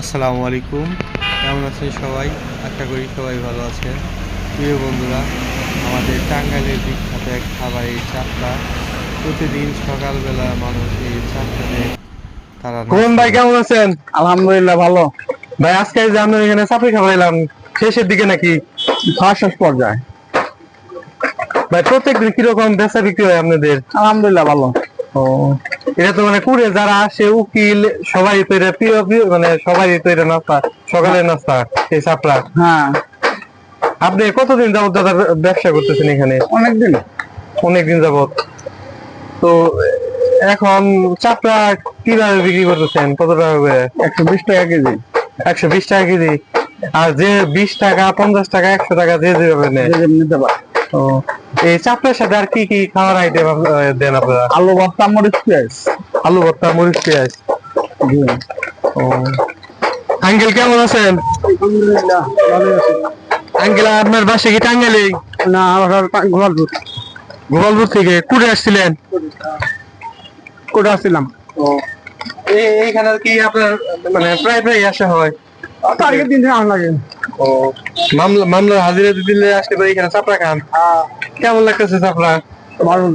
আসসালামু আলাইকুম। কেমন আছেন সবাই? আশা করি সবাই ভালো আছেন। প্রিয় বন্ধুরা আমাদের টাঙ্গাইলের বিখ্যাত এক খাবার এই চাপটা। প্রতিদিন সকালবেলা মানুষ এই চাপটাতে তারা কোন ভাই কেমন আছেন? আলহামদুলিল্লাহ ভালো। ভাই আজকে যে আমরা এখানে চাপড়ি খাবার এলাম শেষের দিকে নাকি শেষ পর্যায়ে? ভাই প্রত্যেকদিন কীরকম বেচা বিক্রি হয় আপনাদের? আলহামদুলিল্লাহ ভালো। ও এটা তো মানে কুড়ে যারা আসে উকিল সবাই তো এটা প্রিয় প্রিয় মানে সবাই তো এটা নাস্তা সকালের নাস্তা এই চাপড়া হ্যাঁ। আপনি কতদিন যাবত দাদা ব্যবসা করতেছেন এখানে? অনেকদিন। অনেকদিন যাবত তো এখন চাপড়া কীভাবে বিক্রি করতেছেন? কত টাকা করে? একশো বিশ টাকা কেজি। একশো বিশ টাকা কেজি। আর যে বিশ টাকা পঞ্চাশ টাকা একশো টাকা যে যেভাবে নেয়। এই চাপড়ার সাথে আর কি কি খাওয়ার আইটেম দেন আপনারা? আলু ভর্তা মরিচ পেঁয়াজ। আলু ভর্তা মরিচ পেঁয়াজ। জি। ও। আঙ্কেল কেমন আছেন? আলহামদুলিল্লাহ ভালো আছি। আঙ্কেল আপনার বাসা কি টাঙ্গাইলে? না আমার গোপালপুর। গোপালপুর থেকে কুড়ে আসছিলেন? কোটা আসছিলাম। এই এইখানে কি আপনার মানে প্রায় প্রায় আসা হয়। তারিখে দিন থেকে আন লাগে। ও মামলা মামলা হাজিরা দিলে আসতে পারি এখানে চাপড়া খান। কেমন লাগতেছে চাপড়া? ভালো।